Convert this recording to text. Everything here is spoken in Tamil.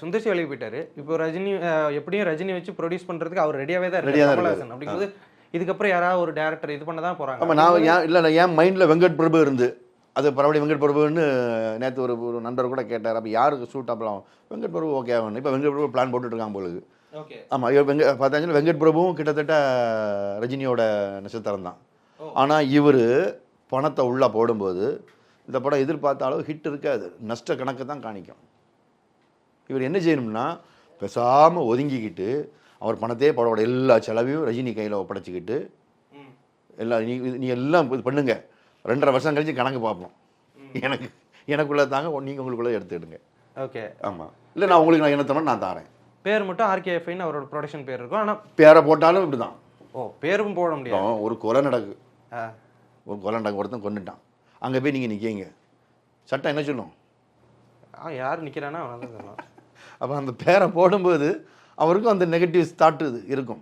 சுந்தர்சி வேலைக்கு போயிட்டாரு இப்போ ரஜினி எப்படியும் ரஜினி வச்சு ப்ரொடியூஸ் பண்றதுக்கு அவர் ரெடியாவே தான் தான் கமலஹாசன் அப்படிங்கும்போது இதுக்கப்புறம் யாராவது ஒரு டேரக்டர் இது பண்ண தான் போறாங்க. ஆமாம் நான் ஏன் இல்லை என் மைண்டில் வெங்கட் பிரபு இருந்து அது பரவாயில்ல வெங்கட் பிரபுன்னு நேற்று ஒரு ஒரு நண்பர் கூட கேட்டார். அப்போ யாருக்கு சூட் அப்பலாம் வெங்கட் பிரபு ஓகே ஆகணும் இப்போ வெங்கட் பிரபு பிளான் போலுக்கு ஓகே ஆமாம் வெங்க பார்த்தாச்சுன்னா வெங்கட் பிரபுவும் கிட்டத்தட்ட ரஜினியோட நட்சத்திரம் தான். ஆனால் இவர் பணத்தை உள்ளே போடும்போது இந்த படம் எதிர்பார்த்த அளவு ஹிட் இருக்காது. நஷ்ட கணக்கு தான் காணிக்கும். இவர் என்ன செய்யணும்னா பேசாமல் ஒதுங்கிக்கிட்டு அவர் பணத்தையே படவோட எல்லா செலவையும் ரஜினி கையில் ஒப்படைச்சிக்கிட்டு எல்லா நீ நீ எல்லாம் இது பண்ணுங்க. ரெண்டரை வருஷம் கழிச்சு கணக்கு பார்ப்போம். எனக்கு எனக்குள்ளே தாங்க நீங்கள் உங்களுக்குள்ளே எடுத்துக்கிடுங்க. ஓகே. ஆமாம் இல்லை நான் உங்களுக்கு நான் என்ன தரணும் நான் தரேன். பேர் மட்டும் ஆர்கேஎஃப்னு அவரோட ப்ரொடக்ஷன் பேர் இருக்கும். ஆனா பேரை போட்டாலும் இப்படி தான் ஓ பேரும் போட முடியாது. ஒரு கொலை நடக்கு. ஒரு கொலை நடக்கு ஒருத்தன் கொண்டுட்டான் அங்கே போய் நீங்கள் நிற்கீங்க சட்டம் என்ன சொல்லும்? ஆ யார் நிக்கிறானா அவன் தான் சொல்லலாம் அப்போ அந்த பேரை போடும்போது அவருக்கும் அந்த நெகட்டிவ் தாட்டு இது இருக்கும்.